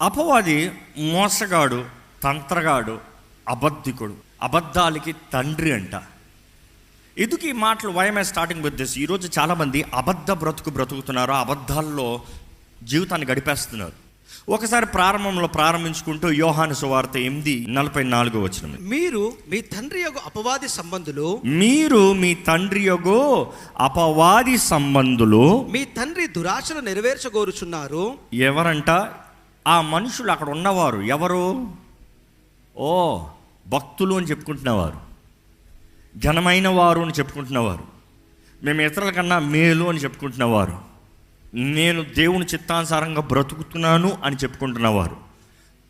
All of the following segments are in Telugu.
అపవాది మోసగాడు తంత్రగాడు అబద్ధికుడు అబద్ధాలకి తండ్రి అంట. ఎందుకు ఈ మాటలు వైఎంఐ స్టార్టింగ్ విత్ దిస్ ఈరోజు చాలామంది అబద్ధ బ్రతుకు బ్రతుకుతున్నారు అబద్ధాల్లో జీవితాన్ని గడిపేస్తున్నారు. ఒకసారి ప్రారంభంలో ప్రారంభించుకుంటూ యోహాను సువార్త ఎనిమిది నలభై నాలుగు వచ్చిన మీరు మీ తండ్రి యొక్క అపవాది సంబంధులు మీరు మీ తండ్రి యొగో అపవాది సంబంధులు మీ తండ్రి దురాశలు నెరవేర్చగోరుచున్నారు. ఎవరంట? ఆ మనుషులు అక్కడ ఉన్నవారు ఎవరు? ఓ భక్తులు అని చెప్పుకుంటున్నవారు. జనమైన వారు అని చెప్పుకుంటున్నవారు. మేము ఇతరుల కన్నా మేలు అని చెప్పుకుంటున్నవారు. నేను దేవుని చిత్తానుసారంగా బ్రతుకుతున్నాను అని చెప్పుకుంటున్నవారు.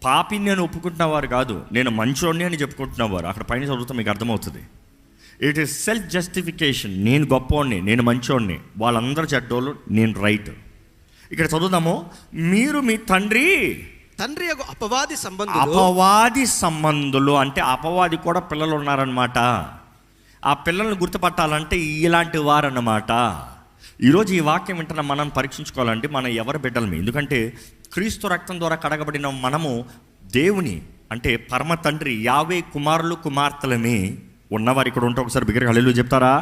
పాపిని నేను ఒప్పుకుంటున్నవారు కాదు నేను మంచోడిని అని చెప్పుకుంటున్నవారు. అక్కడ పైన చదువుతా మీకు అర్థమవుతుంది. ఇట్ ఈస్ సెల్ఫ్ జస్టిఫికేషన్ నేను గొప్పవాడిని నేను మంచోడిని. వాళ్ళందరూ చెడ్డోళ్ళు నేను రైట్ ఇక్కడ చదువుదాము. మీరు మీ తండ్రి తండ్రి అపవాది సంబంధులు. అపవాది సంబంధులు అంటే అపవాది కూడా పిల్లలు ఉన్నారనమాట ఆ పిల్లల్ని గుర్తుపట్టాలంటే ఇలాంటి వారన్నమాట. ఈరోజు ఈ వాక్యం వింటున్న మనం పరీక్షించుకోవాలంటే మనం ఎవరి బిడ్డలమి. ఎందుకంటే క్రీస్తు రక్తం ద్వారా కడగబడిన మనము దేవుని అంటే పరమ తండ్రి యావే కుమారులు కుమార్తెలమి ఉన్నవారు ఇక్కడ ఉంటే ఒకసారి బిగ్గర హల్లు చెప్తారా?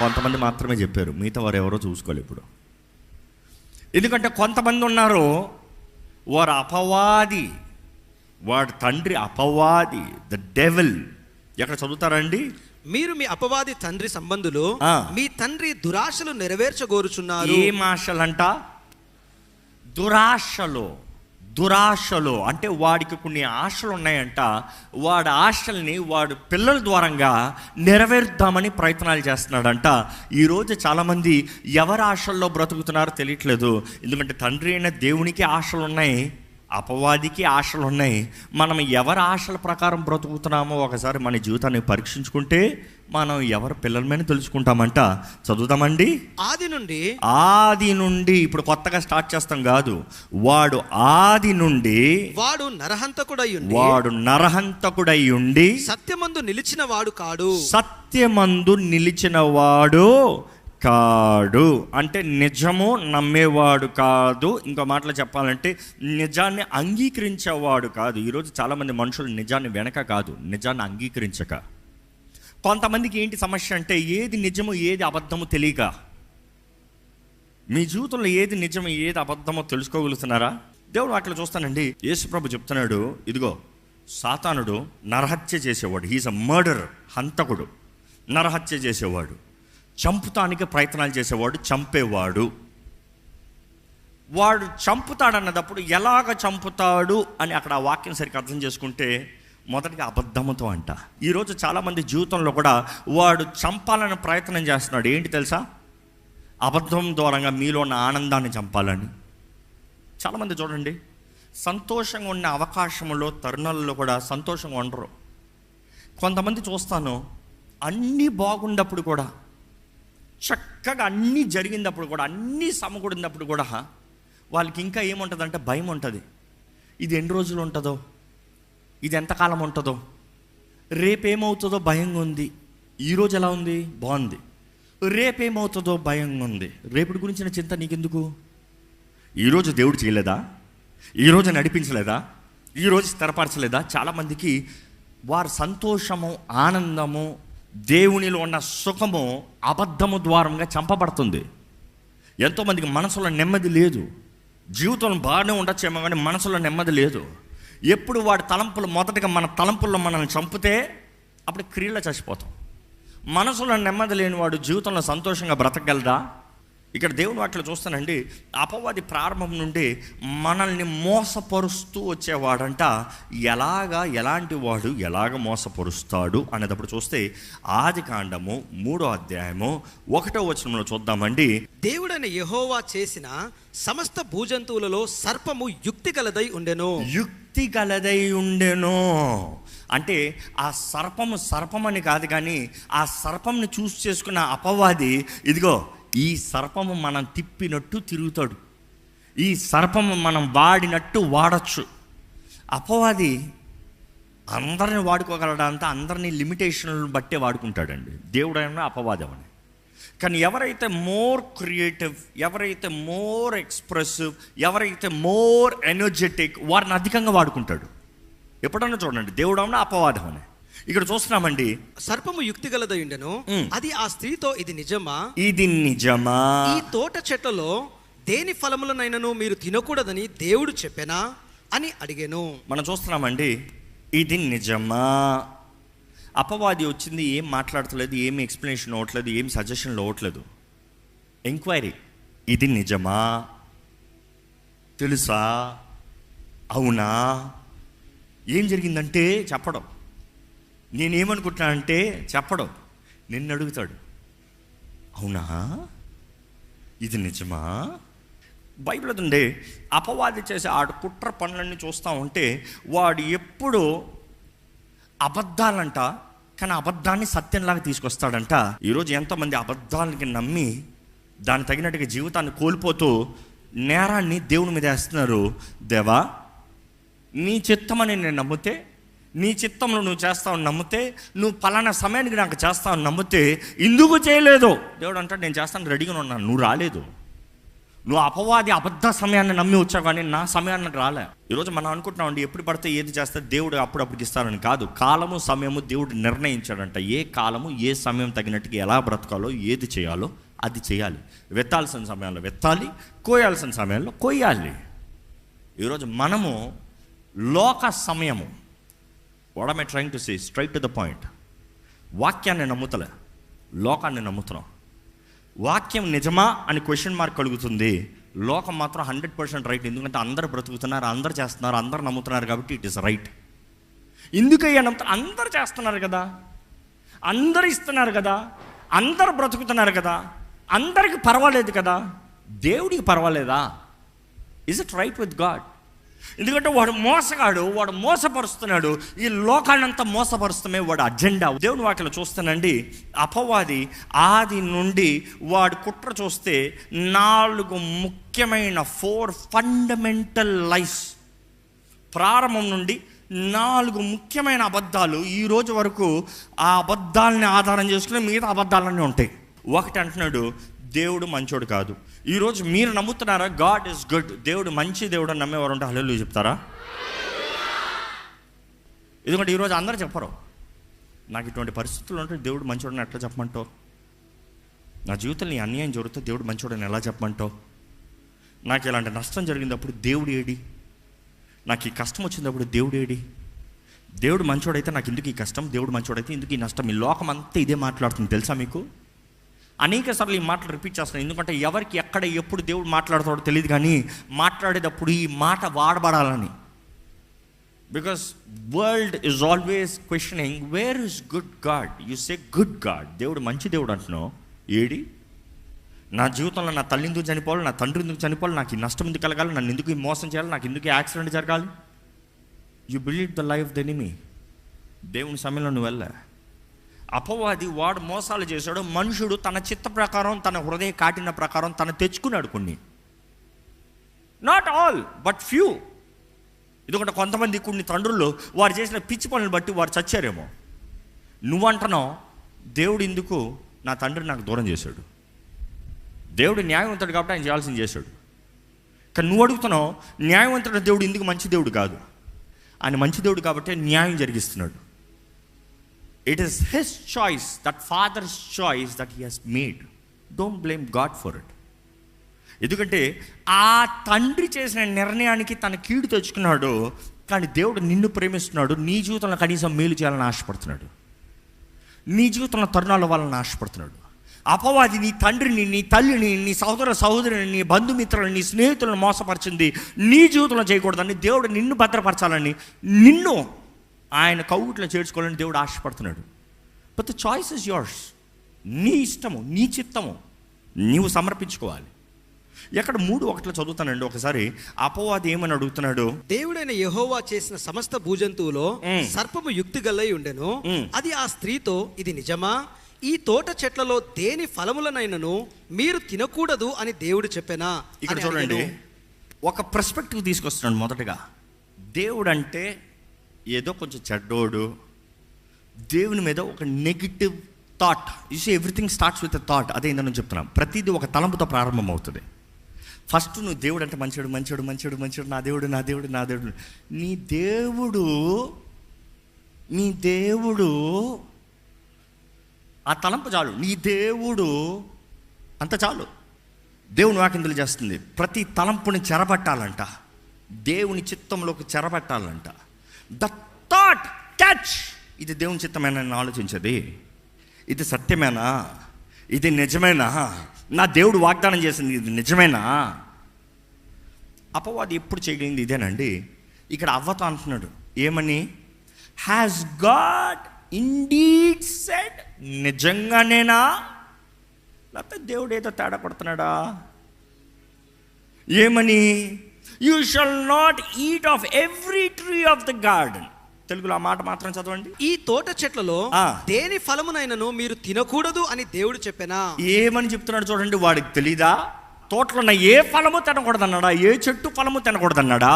కొంతమంది మాత్రమే చెప్పారు మిగతా వారు ఎవరో చూసుకోవాలి ఇప్పుడు. ఎందుకంటే కొంతమంది ఉన్నారు వారు అపవాది. వాడు తండ్రి అపవాది ద డెవల్ ఎక్కడ చదువుతారండి? మీరు మీ అపవాది తండ్రి సంబంధులు. మీ తండ్రి దురాశలు నెరవేర్చగోరుచున్నారు. ఏం ఆశలంట దురాశలు. దురాశలు అంటే వాడికి కొన్ని ఆశలు ఉన్నాయంట వాడి ఆశల్ని వాడు పిల్లల ద్వారంగా నెరవేర్దామని ప్రయత్నాలు చేస్తున్నాడంట. ఈరోజు చాలామంది ఎవరి ఆశల్లో బ్రతుకుతున్నారో తెలియట్లేదు. ఎందుకంటే తండ్రి అయిన దేవునికి ఆశలు ఉన్నాయి అపవాదికి ఆశలు ఉన్నాయి. మనం ఎవరి ఆశల ప్రకారం బ్రతుకుతున్నామో ఒకసారి మన జీవితాన్ని పరీక్షించుకుంటే మనం ఎవరి పిల్లలమని తెలుసుకుంటామంట. చదువుతామండి ఆది నుండి ఆది నుండి ఇప్పుడు కొత్తగా స్టార్ట్ చేస్తాం కాదు. వాడు ఆది నుండి వాడు నరహంతకుడై వాడు నరహంతకుడై ఉండి సత్యమందు నిలిచిన వాడు కాడు. సత్యమందు నిలిచిన వాడు కాడు అంటే నిజము నమ్మేవాడు కాదు. ఇంకో మాటలు చెప్పాలంటే నిజాన్ని అంగీకరించేవాడు కాదు. ఈరోజు చాలామంది మనుషులు నిజాన్ని వెనక కాదు. నిజాన్ని అంగీకరించక. కొంతమందికి ఏంటి సమస్య అంటే ఏది నిజము ఏది అబద్ధమో తెలియక. మీ జీవితంలో ఏది నిజమో ఏది అబద్ధమో తెలుసుకోగలుగుతున్నారా? దేవుడు అట్లా చూస్తానండి. యేసుప్రభు చెప్తున్నాడు ఇదిగో సాతానుడు నరహత్య చేసేవాడు. హీస్ అ మర్డర్ హంతకుడు. నరహత్య చేసేవాడు. చంపుతానికి ప్రయత్నాలు చేసేవాడు చంపేవాడు. వాడు చంపుతాడన్నదప్పుడు ఎలాగ చంపుతాడు అని అక్కడ ఆ వాక్యం సరిగ్గా అర్థం చేసుకుంటే మొదటిగా అబద్ధముతో అంట. ఈరోజు చాలామంది జీవితంలో కూడా వాడు చంపాలని ప్రయత్నం చేస్తున్నాడు. ఏంటి తెలుసా? అబద్ధం ద్వారంగా మీలో ఉన్న ఆనందాన్ని చంపాలని. చాలామంది చూడండి సంతోషంగా ఉన్న అవకాశంలో తరుణాలలో కూడా సంతోషంగా ఉండరు. కొంతమంది చూస్తాను అన్నీ బాగున్నప్పుడు కూడా చక్కగా అన్నీ జరిగినప్పుడు కూడా అన్నీ సమకూడినప్పుడు కూడా వాళ్ళకి ఇంకా ఏముంటుందంటే భయం ఉంటుంది ఇది ఎన్ని రోజులు ఉంటుందో? ఇది ఎంతకాలం ఉంటుందో? రేపేమవుతుందో భయంగా ఉంది ఈరోజు ఎలా ఉంది? బాగుంది. రేపేమవుతుందో భయంగా ఉంది రేపటి గురించిన చింత నీకెందుకు? ఈరోజు దేవుడు చేయలేదా? ఈరోజు నడిపించలేదా? ఈరోజు స్థిరపరచలేదా? చాలామందికి వారి సంతోషము ఆనందము దేవునిలో ఉన్న సుఖము అబద్ధము ద్వారంగా చంపబడుతుంది. ఎంతోమందికి మనసులో నెమ్మది లేదు. జీవితం బాగానే ఉండొచ్చేమో కానీ మనసులో నెమ్మది లేదు. ఎప్పుడు వాడి తలంపులు మొదటగా మన తలంపుల్లో మనల్ని చంపితే అప్పుడు క్రియలో చచ్చిపోతాం. మనసులో నెమ్మది లేని వాడు జీవితంలో సంతోషంగా బ్రతకగలదా ఇక్కడ దేవుని వాటిలో చూస్తానండి అపవాది ప్రారంభం నుండి మనల్ని మోసపరుస్తూ వచ్చేవాడంట. ఎలాగా ఎలాంటి వాడు ఎలాగ మోసపరుస్తాడు అనేటప్పుడు చూస్తే ఆది కాండము మూడో అధ్యాయము ఒకటో వచనంలో చూద్దామండి. దేవుడైన యెహోవా చేసిన సమస్త భూజంతువులలో సర్పము యుక్తి గలదై ఉండెను. యుక్తి గలదై ఉండెను. అంటే ఆ సర్పము సర్పమని కాదు కానీ ఆ సర్పంని చూస్ చేసుకున్న అపవాది ఇదిగో ఈ సర్పము మనం తిప్పినట్టు తిరుగుతాడు. ఈ సర్పము మనం వాడినట్టు వాడచ్చు. అపవాది అందరిని వాడుకోగలడంతా అందరినీ లిమిటేషన్లను బట్టే వాడుకుంటాడండి. దేవుడైనా అపవాదం కానీ ఎవరైతే మోర్ క్రియేటివ్ ఎవరైతే మోర్ ఎక్స్ప్రెసివ్ ఎవరైతే మోర్ ఎనర్జెటిక్ వారిని అధికంగా వాడుకుంటాడు. ఎప్పుడన్నా చూడండి దేవుడు అవునా అపవాదం ఇక్కడ చూస్తున్నామండి. సర్పము యుక్తి గలదై ఉండెను మ్. అది ఆ స్త్రీతో ఇది నిజమా? ఇది నిజమా? ఈ తోట చెట్లలో దేని ఫలములనైనను మీరు తినకూడదని దేవుడు చెప్పెనా? అని అడిగాను. మనం చూస్తున్నామండి ఇది నిజమా? అపవాది వచ్చింది ఏం మాట్లాడతలేదు ఏమి ఎక్స్ప్లెనేషన్ అవ్వట్లేదు ఏం సజెషన్లు అవ్వట్లేదు ఎంక్వైరీ ఇది నిజమా? తెలుసా? అవునా? ఏం జరిగిందంటే చెప్పడం. నేనేమనుకుంటున్నానంటే చెప్పడం. నిన్ను అడుగుతాడు అవునా? ఇది నిజమా? బైబిల్ ఉండే అపవాది చేసే ఆడు కుట్ర పనులన్నీ చూస్తూ ఉంటే వాడు ఎప్పుడు అబద్ధాలంట కానీ అబద్ధాన్ని సత్యంలాగా తీసుకొస్తాడంట. ఈరోజు ఎంతోమంది అబద్ధాలకి నమ్మి దాని తగినట్టుగా జీవితాన్ని కోల్పోతూ నేరాన్ని దేవుని మీద వేస్తున్నారు. దేవా నీ చిత్తమని నేను నమ్మితే నీ చిత్తంలో నువ్వు చేస్తావు నమ్మితే నువ్వు పలానా సమయానికి నాకు చేస్తావు నమ్మితే ఎందుకు చేయలేదు? దేవుడు అంటాడు నేను చేస్తాను రెడీగా ఉన్నాను నువ్వు రాలేదు. నువ్వు అపవాది అబద్ధ సమయాన్ని నమ్మి వచ్చావు కానీ నా సమయానికి రాలే. ఈరోజు మనం అనుకుంటున్నాం అండి ఎప్పుడు పడితే ఏది చేస్తే దేవుడు అప్పుడప్పుడు ఇస్తారని కాదు. కాలము సమయము దేవుడు నిర్ణయించాడంట. ఏ కాలము ఏ సమయం తగినట్టుగా ఎలా బ్రతకాలో ఏది చేయాలో అది చేయాలి. వెత్తాల్సిన సమయంలో వెత్తాలి కోయాల్సిన సమయంలో కోయాలి. ఈరోజు మనము లోక సమయము what I trying to say straight to the point వాక్యాన్ని నమ్ముతలే. లోకాన్ని నమ్ముతున్నాం. వాక్యం నిజమా అని క్వశ్చన్ మార్క్ కలుగుతుంది. లోకం మాత్రం హండ్రెడ్ పర్సెంట్ రైట్ ఎందుకంటే అందరు బ్రతుకుతున్నారు అందరు చేస్తున్నారు అందరు నమ్ముతున్నారు కాబట్టి ఇట్ ఇస్ రైట్ ఎందుకయ్యా నమ్ముతారు అందరు చేస్తున్నారు కదా. అందరు ఇస్తున్నారు కదా. అందరు బ్రతుకుతున్నారు కదా. అందరికి పర్వాలేదు కదా. దేవుడికి పర్వాలేదా? Is it right with God ఎందుకంటే వాడు మోసగాడు వాడు మోసపరుస్తున్నాడు. ఈ లోకాన్నంతా మోసపరుస్తమే వాడు అజెండా. దేవుని వాటిలో చూస్తానండి అపవాది ఆది నుండి వాడు కుట్ర చూస్తే నాలుగు ముఖ్యమైన ఫోర్ ఫండమెంటల్ లైఫ్ ప్రారంభం నుండి నాలుగు ముఖ్యమైన అబద్ధాలు ఈ రోజు వరకు ఆ అబద్ధాలని ఆధారం చేసుకుని మిగతా అబద్ధాలన్నీ ఉంటాయి. ఒకటి అంటున్నాడు దేవుడు మంచోడు కాదు. ఈరోజు మీరు నమ్ముతున్నారా? గాడ్ ఇస్ గుడ్ దేవుడు మంచి దేవుడు అని నమ్మేవారు ఉంటే హలో చెప్తారా? ఎందుకంటే ఈరోజు అందరూ చెప్పరు. నాకు ఇటువంటి పరిస్థితులు ఉంటే దేవుడు మంచోడని ఎట్లా చెప్పమంటావు? నా జీవితంలో ఈ అన్యాయం జరుగుతుంది దేవుడు మంచోడని ఎలా చెప్పమంటావు? నాకు ఇలాంటి నష్టం జరిగినప్పుడు దేవుడు ఏడి? నాకు ఈ కష్టం వచ్చినప్పుడు దేవుడు ఏడి? దేవుడు మంచోడైతే నాకు ఎందుకు ఈ కష్టం? దేవుడు మంచోడైతే ఎందుకు ఈ నష్టం? ఈ లోకం అంతా ఇదే మాట్లాడుతుంది. తెలుసా మీకు? అనేక సార్లు ఈ మాటలు రిపీట్ చేస్తాను ఎందుకంటే ఎవరికి ఎక్కడ ఎప్పుడు దేవుడు మాట్లాడతాడో తెలియదు కానీ మాట్లాడేటప్పుడు ఈ మాట వాడబడాలని. Because world is always questioning where is good God you say good God దేవుడు మంచి దేవుడు అంటున్నావు. ఏడి? నా జీవితంలో నా తల్లి ఎందుకు చనిపోవాలి? నా తండ్రి ఎందుకు చనిపోవాలి? నాకు ఈ నష్టం ఎందుకు కలగాలి? నన్ను ఎందుకు ఈ మోసం చేయాలి? నాకు ఎందుకు యాక్సిడెంట్ జరగాలి? You believe the life the enemy దేవుని సమయంలో నువ్వు వెళ్ళా. అపవాది వాడు మోసాలు చేశాడు మనుషుడు తన చిత్త ప్రకారం తన హృదయ కాటిన ప్రకారం తను తెచ్చుకున్నాడు కొన్ని. నాట్ ఆల్ బట్ ఫ్యూ ఎందుకంటే కొంతమంది కొన్ని తండ్రులు వారు చేసిన పిచ్చి పనులు బట్టి వారు చచ్చారేమో. నువ్వంటున్నావు దేవుడు ఎందుకు నా తండ్రి నాకు దూరం చేశాడు. దేవుడు న్యాయవంతుడు కాబట్టి ఆయన చేయాల్సింది చేశాడు. కానీ నువ్వు అడుగుతున్నావు న్యాయవంతుడు దేవుడు ఎందుకు మంచి దేవుడు కాదు. ఆయన మంచి దేవుడు కాబట్టి న్యాయం జరిగిస్తున్నాడు. It is his choice that father's choice that he has made don't blame God for it ఎందుకంటే ఆ తండ్రి చేసిన నిర్ణయానికి తన కీడు తెచ్చుకున్నాడు కానీ దేవుడు నిన్ను ప్రేమిస్తున్నాడు నీ జీవితంలో కనీసం మేలు చేయాలని ఆశపడుతున్నాడు. నీ జీవితంలో తరుణాల వాళ్ళని ఆశపడుతున్నాడు. అపవాది నీ తండ్రిని నీ తల్లిని నీ సహోదర సహోదరుని నీ బంధుమిత్రులను నీ స్నేహితులను మోసపరిచింది నీ జీవితంలో చేయకూడదని దేవుడు నిన్ను భద్రపరచాలని నిన్ను ఆయన కౌగుట్లో చేర్చుకోవాలని దేవుడు ఆశపడుతున్నాడు. But the choice is yours నీ ఇష్టము నీ చిత్తము నీవు సమర్పించుకోవాలి. ఎక్కడ మూడు ఒకటిలో చదువుతానండి ఒకసారి. అపవాది ఏమని అడుగుతున్నాడు? దేవుడైన యెహోవా చేసిన సమస్త భూజంతువులో. సర్పము యుక్తి గల్లై ఉండెను. అది ఆ స్త్రీతో ఇది నిజమా? ఈ తోట చెట్లలో దేని ఫలములనైనను మీరు తినకూడదు అని దేవుడు చెప్పెనా? ఇక్కడ చూడండి. ఒక పర్స్పెక్టివ్ తీసుకొస్తున్నాడు మొదటగా. దేవుడు అంటే ఏదో కొంచెం చెడ్డోడు. దేవుని మీద ఒక negative thought you see everything starts with thought అదే నేను చెప్తున్నాను. ప్రతిదీ ఒక తలంపుతో ప్రారంభం అవుతుంది ఫస్ట్ నువ్వు దేవుడు అంటే మంచివాడు మంచివాడు మంచివాడు మంచివాడు నా దేవుడు నా దేవుడు నా దేవుడు. నీ దేవుడు నీ దేవుడు ఆ తలంపు చాలు. నీ దేవుడు అంత చాలు. దేవుని వాకిందులు చేస్తుంది ప్రతి తలంపుని చెరబట్టాలంట. దేవుని చిత్తంలోకి చెరబట్టాలంట. ద థాట్ క్యాచ్ ఇది దేవుని చిత్తమైన ఆలోచించది. ఇది సత్యమేనా? ఇది నిజమేనా? నా దేవుడు వాగ్దానం చేసింది ఇది నిజమేనా? అపవాది ఎప్పుడు చేయగలిగింది ఇదేనండి. ఇక్కడ అవ్వతో అంటున్నాడు. ఏమని? హ్యాస్ గాడ్ ఇండీడ్ సెడ్ నిజంగానేనా? లేకపోతే దేవుడు ఏదో తేడా కొడుతున్నాడా? ఏమని? You shall not eat of every tree of the garden తెలుగులో ఆ మాట మాత్రం చదవండి. ఈ తోట చెట్లలో. దేని ఫలమునైనను మీరు తినకూడదు అని దేవుడు చెప్పెనా? ఏమని చెప్తున్నాడు చూడండి వాడికి తెలీదా? తోటలో ఉన్న ఏ ఫలము తినకూడదన్నాడా? ఏ చెట్టు ఫలము తినకూడదన్నాడా?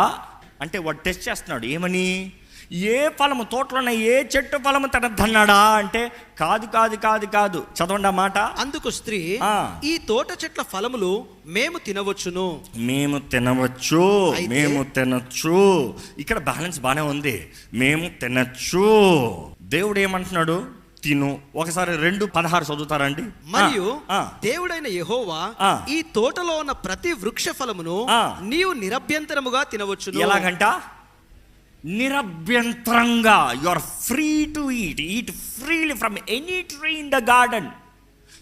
అంటే వాడు టెస్ట్ చేస్తున్నాడు ఏమని? ఏ ఫలము తోటలో ఉన్న ఏ చెట్టు ఫలము తినద్దన్నాడా అంటే కాదు కాదు కాదు కాదు. చదవండి ఆ మాట. అందుకు స్త్రీ ఆ. ఈ తోట చెట్ల ఫలములు మేము తినవచ్చును. మేము తినవచ్చు మేము తినచ్చు. ఇక్కడ బ్యాలెన్స్ బాగానే ఉంది. మేము తినచ్చు. దేవుడు ఏమంటున్నాడు? తిను. ఒకసారి రెండు పదహారు చదువుతారండి. మరియు. దేవుడైన యెహోవా. ఈ తోటలో ఉన్న ప్రతి వృక్ష ఫలమును. నీవు నిరభ్యంతరముగా తినవచ్చును. ఎలాగంట? నిరభ్యంతరంగా you are free to eat eat freely from any tree in the garden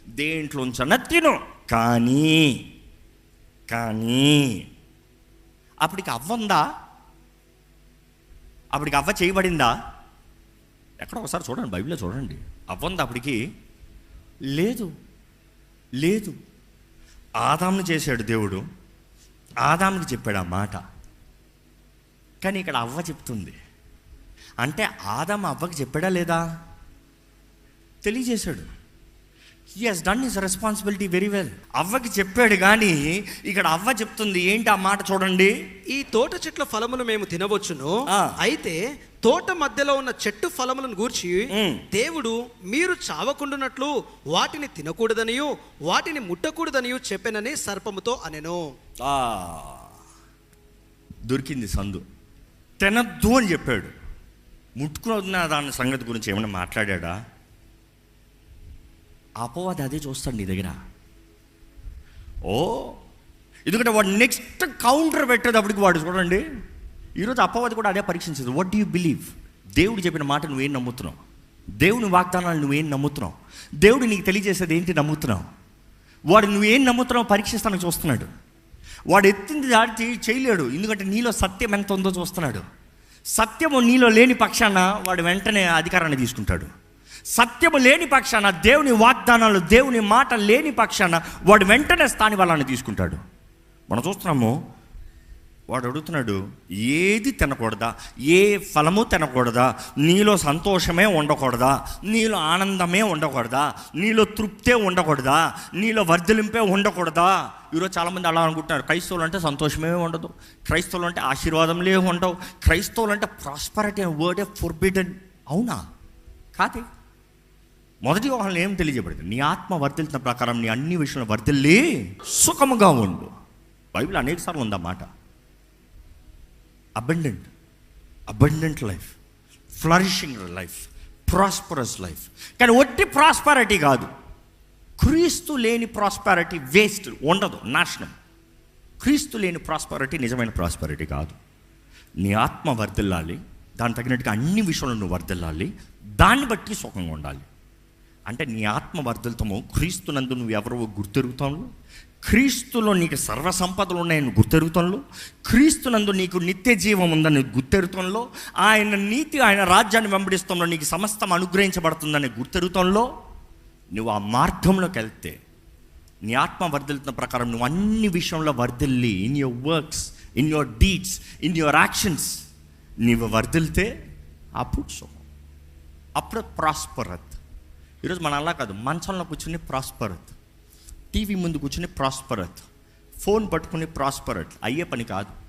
దేంట్లోంచన తిను. కానీ కానీ అప్పటికి అవ్వందా? అప్పటికి అవ్వ చేయబడిందా? ఎక్కడ ఒకసారి చూడండి బైబిల్లో చూడండి. అవ్వందా అప్పటికి? లేదు. లేదు. ఆదామును చేశాడు దేవుడు. ఆదాముకి చెప్పాడు ఆ మాట. కానీ ఇక్కడ అవ్వ చెప్తుంది. అంటే ఆదాం అవ్వకి చెప్పాడా లేదా? తెలియజేశాడు. He has done his responsibility very well అవ్వకి చెప్పాడు కానీ ఇక్కడ అవ్వ చెప్తుంది ఏంటి ఆ మాట చూడండి. ఈ తోట చెట్ల ఫలమును మేము తినవచ్చును. అయితే తోట మధ్యలో ఉన్న చెట్టు ఫలములను గూర్చి. దేవుడు మీరు చావకుండునట్లు వాటిని తినకూడదనియు వాటిని ముట్టకూడదనియు చెప్పెనని సర్పముతో అనెను. దొరికింది సందు. తినద్దు అని చెప్పాడు. ముట్టుకున్న దాని సంగతి గురించి ఏమైనా మాట్లాడా అపవాది అదే చూస్తాడు నీ దగ్గర. ఓ ఎందుకంటే వాడు నెక్స్ట్ కౌంటర్ పెట్టేటప్పటికి వాడు చూడండి. ఈరోజు అపవాది కూడా అదే పరీక్షించదు. వాట్ యూ బిలీవ్ దేవుడు చెప్పిన మాట నువ్వేం నమ్ముతున్నావు? దేవుని వాగ్దానాలు నువ్వేం నమ్ముతున్నావు? దేవుడు నీకు తెలియజేసేది ఏంటి నమ్ముతున్నావు? వాడు నువ్వేం నమ్ముతున్నావు పరీక్షిస్తానికి చూస్తున్నాడు. వాడు ఎత్తింది దాటి చేయలేడు. ఎందుకంటే నీలో సత్యం ఎంత ఉందో చూస్తున్నాడు. సత్యము నీలో లేని పక్షాన వాడు వెంటనే అధికారాన్ని తీసుకుంటాడు. సత్యము లేని పక్షాన దేవుని వాగ్దానాలు దేవుని మాట లేని పక్షాన వాడు వెంటనే స్థాని తీసుకుంటాడు. మనం చూస్తున్నాము వాడు అడుగుతున్నాడు ఏది తినకూడదా? ఏ ఫలము తినకూడదా? నీలో సంతోషమే ఉండకూడదా? నీలో ఆనందమే ఉండకూడదా? నీలో తృప్తే ఉండకూడదా? నీలో వర్ధలింపే ఉండకూడదా? ఈరోజు చాలామంది అలా అనుకుంటున్నారు. క్రైస్తవులు అంటే సంతోషమే ఉండదు. క్రైస్తవులు అంటే ఆశీర్వాదంలే ఉండవు. క్రైస్తవులు అంటే ప్రాస్పరిటీ అనే వర్డే ఫోర్బిడన్ అవునా? కాదే? మొదటి వాళ్ళని ఏం తెలియజేయబడింది? నీ ఆత్మ వర్ధిల్తున్న ప్రకారం నీ అన్ని విషయంలో వర్ధిల్లి సుఖముగా ఉండు. బైబిల్ అనేక సార్లు ఉందా మాట abundant abundant life flourishing life prosperous life కానీ ఒట్టి ప్రాస్పారిటీ కాదు. క్రీస్తు లేని ప్రాస్పారిటీ వేస్ట్ ఉండదు నాశనం. క్రీస్తు లేని ప్రాస్పారిటీ నిజమైన ప్రాస్పారిటీ కాదు. నీ ఆత్మ వర్ధిల్లాలి దాని తగినట్టుగా అన్ని విషయంలో నువ్వు వర్ధిల్లాలి దాన్ని బట్టి సుఖంగా ఉండాలి. అంటే నీ ఆత్మ వర్ధిల్తము క్రీస్తునందు నువ్వు ఎవరో గుర్తెరుగుతాను క్రీస్తులో నీకు సర్వ సంపదలు ఉన్నాయని గుర్తెరుగుతంలో క్రీస్తునందు నీకు నిత్య జీవం ఉందని గుర్తెరుగుతంలో ఆయన నీతి ఆయన రాజ్యాన్ని వెంబడిస్తంలో నీకు సమస్తం అనుగ్రహించబడుతుందని గుర్తెరుగుతంలో నువ్వు ఆ మార్గంలోకి వెళ్తే నీ ఆత్మ వర్ధిల్తున్న ప్రకారం నువ్వు అన్ని విషయంలో వర్ధిల్లి in your works in your deeds in your actions నీవు వర్ధిల్తే అప్పుడు సుఖం. అప్పుడు ప్రాస్పరత్ ఈరోజు మన అలా కాదు మంచంలో కూర్చుని ప్రాస్పరత్ టీవీ ముందు కూర్చుని ప్రాస్పరత్ ఫోన్ పట్టుకుని ప్రాస్పరత్ అయ్యే పని కాదు.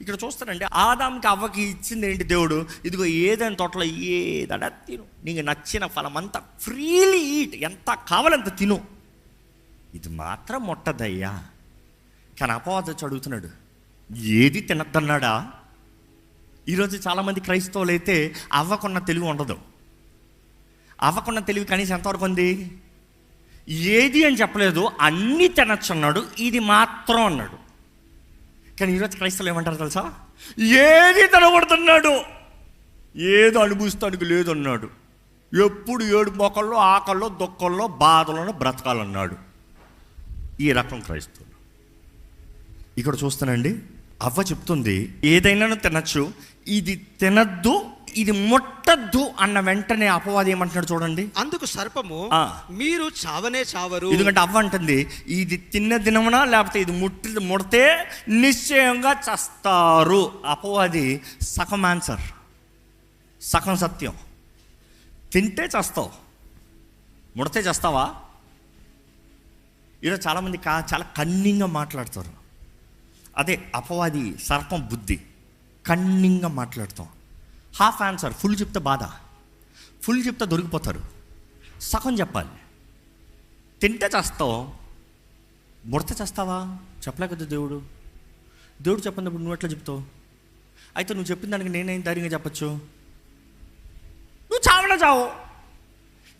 ఇక్కడ చూస్తారంటే ఆదాంకి అవ్వకి ఇచ్చింది ఏంటి దేవుడు? ఇదిగో ఏదైనా తోటలో ఏదడా తిను. నీకు నచ్చిన ఫలం అంతా ఫ్రీలీ ఈట్ ఎంత కావాలంత తిను. ఇది మాత్రం మొట్టదయ్యా. కానీ అపవాద చదువుతున్నాడు. అడుగుతున్నాడు ఏది తినద్దన్నాడా? ఈరోజు చాలామంది క్రైస్తవులు అయితే అవ్వకున్న తెలివి ఉండదు. అవ్వకున్న తెలివి కనీసం ఎంతవరకు ఉంది? ఏది అని చెప్పలేదు అన్నీ తినచ్చు అన్నాడు. ఇది మాత్రం అన్నాడు. కానీ ఈరోజు క్రైస్తవులు ఏమంటారు తెలుసా? ఏది తినకూడదన్నాడు. ఏదో అనుభవిస్తానికి లేదు అన్నాడు ఎప్పుడు ఏడు మొక్కల్లో ఆకల్లో దుఃఖంలో బాధలను బ్రతకాలన్నాడు. ఈ రకం క్రైస్తవులు. ఇక్కడ చూస్తానండి అవ్వ చెప్తుంది ఏదైనా తినచ్చు ఇది తినద్దు ఇది ముట్టద్దు అన్న వెంటనే అపవాది ఏమంటున్నాడు చూడండి. అందుకు సర్పము. మీరు చావనే చావరు. ఎందుకంటే అవ్వ అంటుంది ఇది తిన్న దినమున లేకపోతే ఇది ముట్టి ముడితే నిశ్చయంగా చస్తారు. అపవాది సగం ఆన్సర్ సగం సత్యం. తింటే చేస్తావు ముడితే చేస్తావా? ఈరోజు చాలామంది కా చాలా కన్నింగా మాట్లాడతారు. అదే అపవాది సర్పం బుద్ధి కన్నింగా మాట్లాడతాం. హాఫ్ ఆన్సర్ ఫుల్ చెప్తే బాధ. ఫుల్ చెప్తే దొరికిపోతారు. సగం చెప్పాలి. తింటే చేస్తావు ముడత చేస్తావా? చెప్పలే కదా దేవుడు. దేవుడు చెప్పినప్పుడు నువ్వు ఎట్లా చెప్తావు? అయితే నువ్వు చెప్పిన దానికి నేనేం ధైర్యంగా చెప్పచ్చు? నువ్వు చావనా చావు.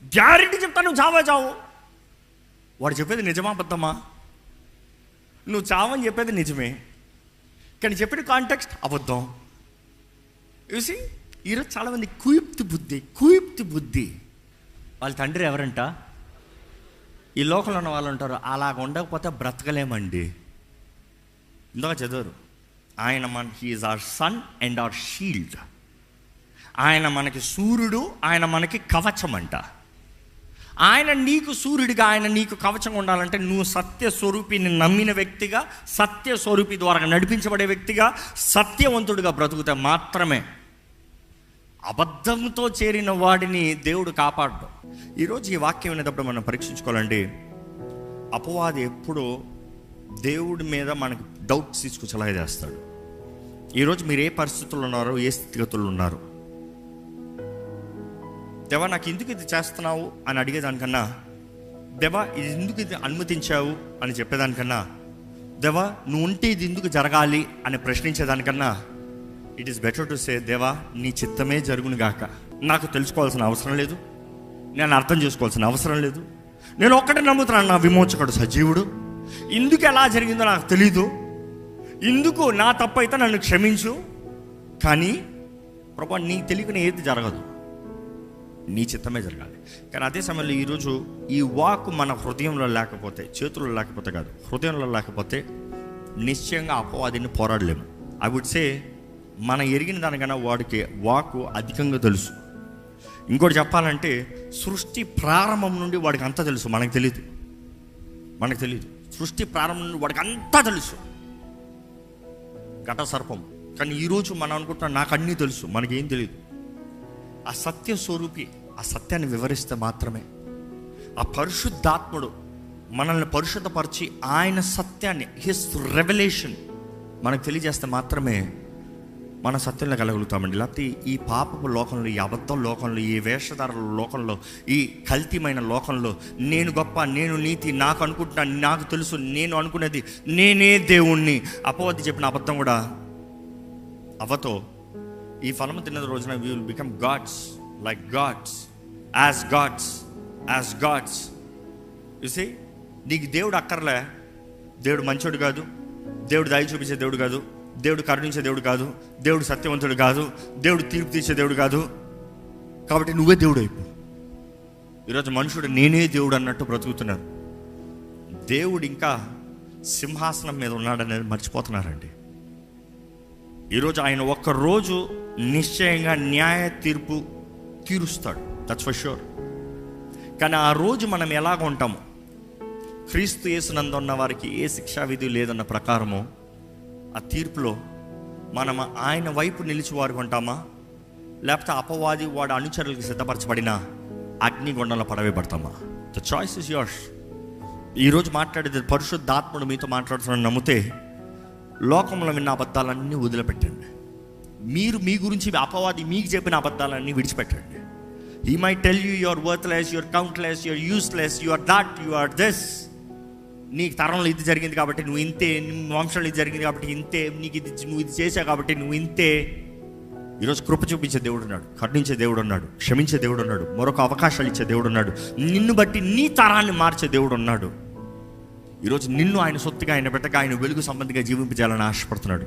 గ్యారెంటీ చెప్తా నువ్వు చావా చావు. వాడు చెప్పేది నిజమా అబద్ధమా? నువ్వు చావని చెప్పేది నిజమే. కానీ చెప్పిన కాంటెక్స్ట్ అబద్ధం. చూసి ఈరోజు చాలామంది కుయుప్తి బుద్ధి కుయుప్తి బుద్ధి. వాళ్ళ తండ్రి ఎవరంట? ఈ లోకంలో ఉన్న వాళ్ళు ఉంటారు అలాగ ఉండకపోతే బ్రతకలేమండి. ఇందాక చదవరు ఆయన మన he is our sun and our shield ఆయన మనకి సూర్యుడు ఆయన మనకి కవచం అంట ఆయన నీకు సూర్యుడిగా ఆయన నీకు కవచంగా ఉండాలంటే నువ్వు సత్య స్వరూపిని నమ్మిన వ్యక్తిగా సత్య స్వరూపి ద్వారా నడిపించబడే వ్యక్తిగా సత్యవంతుడిగా బ్రతుకుతే మాత్రమే అబద్ధంతో చేరిన వాడిని దేవుడు కాపాడడం. ఈరోజు ఈ వాక్యం వినేటప్పుడు మనం పరీక్షించుకోవాలండి. అపవాది ఎప్పుడూ దేవుడి మీద మనకు డౌట్స్ తీసుకొచ్చేలా చేస్తాడు. ఈరోజు మీరు ఏ పరిస్థితుల్లో ఉన్నారో ఏ స్థితిగతుల్లో ఉన్నారు. దేవా నాకు ఎందుకు ఇది చేస్తున్నావు అని అడిగేదానికన్నా దేవా ఇది ఎందుకు ఇది అనుమతించావు అని చెప్పేదానికన్నా దేవా నువ్వు ఉంటే ఇది ఎందుకు జరగాలి అని ప్రశ్నించేదానికన్నా it is better to say దేవా నీ చిత్తమే జరుగును గాక. నాకు తెలుసుకోవాల్సిన అవసరం లేదు. నేను అర్థం చేసుకోవాల్సిన అవసరం లేదు. నేను ఒక్కటే నమ్ముతున్నాను నా విమోచకుడు సజీవుడు. ఇందుకు ఎలా జరిగిందో నాకు తెలీదు. ఇందుకు నా తప్ప అయితే నన్ను క్షమించు. కానీ ప్రభా నీకు తెలియకునే ఏది జరగదు. నీ చిత్తమే జరగాలి. కానీ అదే సమయంలో ఈరోజు ఈ వాక్ మన హృదయంలో లేకపోతే చేతుల్లో లేకపోతే కాదు హృదయంలో లేకపోతే నిశ్చయంగా అపవాదిని పోరాడలేము. ఐ వుడ్ సే మనం ఎరిగిన దానికన్నా వాడికి వాకు అధికంగా తెలుసు. ఇంకోటి చెప్పాలంటే సృష్టి ప్రారంభం నుండి వాడికి అంతా తెలుసు మనకు తెలియదు మనకు తెలియదు సృష్టి ప్రారంభం నుండి వాడికి అంతా తెలుసు. ఘట సర్పం కానీ ఈరోజు మనం అనుకుంటున్నాం నాకు అన్నీ తెలుసు మనకేం తెలియదు ఆ సత్య స్వరూపి ఆ సత్యాన్ని వివరిస్తే మాత్రమే. ఆ పరిశుద్ధాత్ముడు మనల్ని పరిశుద్ధపరిచి ఆయన సత్యాన్ని హిస్ రెవల్యూషన్ మనకు తెలియజేస్తే మాత్రమే మన సత్యంలో కలగలుగుతామండి. లేకపోతే ఈ పాపపు లోకంలో ఈ అబద్ధం లోకంలో ఈ వేషధారుల లోకంలో ఈ కల్తీమైన లోకంలో నేను గొప్ప నేను నీతి నాకు అనుకుంటున్నాను నాకు తెలుసు నేను అనుకునేది నేనే దేవుణ్ణి. అపవద్ది చెప్పిన అబద్ధం కూడా అవతో ఈ ఫలము తిన్న రోజున we will become gods like gods as gods as gods చూసి నీకు దేవుడు అక్కర్లే. దేవుడు మంచోడు కాదు. దేవుడు దయ చూపించే దేవుడు కాదు. దేవుడు కరుణించే దేవుడు కాదు దేవుడు సత్యవంతుడు కాదు దేవుడు తీర్పు తీర్చే దేవుడు కాదు. కాబట్టి నువ్వే దేవుడు అయిపో. ఈరోజు మనుషుడు నేనే దేవుడు అన్నట్టు బ్రతుకుతున్నారు దేవుడు ఇంకా సింహాసనం మీద ఉన్నాడనేది మర్చిపోతున్నారండి. ఈరోజు ఆయన ఒక్క రోజు నిశ్చయంగా న్యాయ తీర్పు తీరుస్తాడు దట్స్ ఫర్ షూర్ కానీ ఆ రోజు మనం ఎలాగ ఉంటాము క్రీస్తు యేసునందు ఉన్న వారికి ఏ శిక్షా విధి లేదన్న ప్రకారము ఆ తీర్పులో మనం ఆయన వైపు నిలిచివారు ఉంటామా? లేకపోతే అపవాది వాడు అనుచరులకు సిద్ధపరచబడిన అగ్నిగుండంలో పడవేయబడతామా? ద చాయిస్ ఇస్ యోర్స్ ఈరోజు మాట్లాడేది పరిశుద్ధాత్ముడు మీతో మాట్లాడుతున్నాను నమ్మితే లోకంలో విన్న అబద్ధాలన్నీ వదిలిపెట్టండి. మీరు మీ గురించి అపవాది మీకు చెప్పిన అబద్ధాలన్నీ విడిచిపెట్టండి. ఈ my tell you your worthless your countless your useless your that you are this నీకు తరంలో ఇది జరిగింది కాబట్టి నువ్వు ఇంతే వంశంలో ఇది జరిగింది కాబట్టి ఇంతే నీకు ఇది నువ్వు ఇది చేసావు కాబట్టి నువ్వు ఇంతే. ఈరోజు కృప చూపించే దేవుడు ఉన్నాడు కరుణించే దేవుడు ఉన్నాడు క్షమించే దేవుడు ఉన్నాడు మరొక అవకాశాలు ఇచ్చే దేవుడు ఉన్నాడు నిన్ను బట్టి నీ తరాన్ని మార్చే దేవుడు ఉన్నాడు. ఈరోజు నిన్ను ఆయన సొత్తుగా ఆయన పెట్టక ఆయన వెలుగు సంబంధిగా జీవింపజేయాలని ఆశపడుతున్నాడు.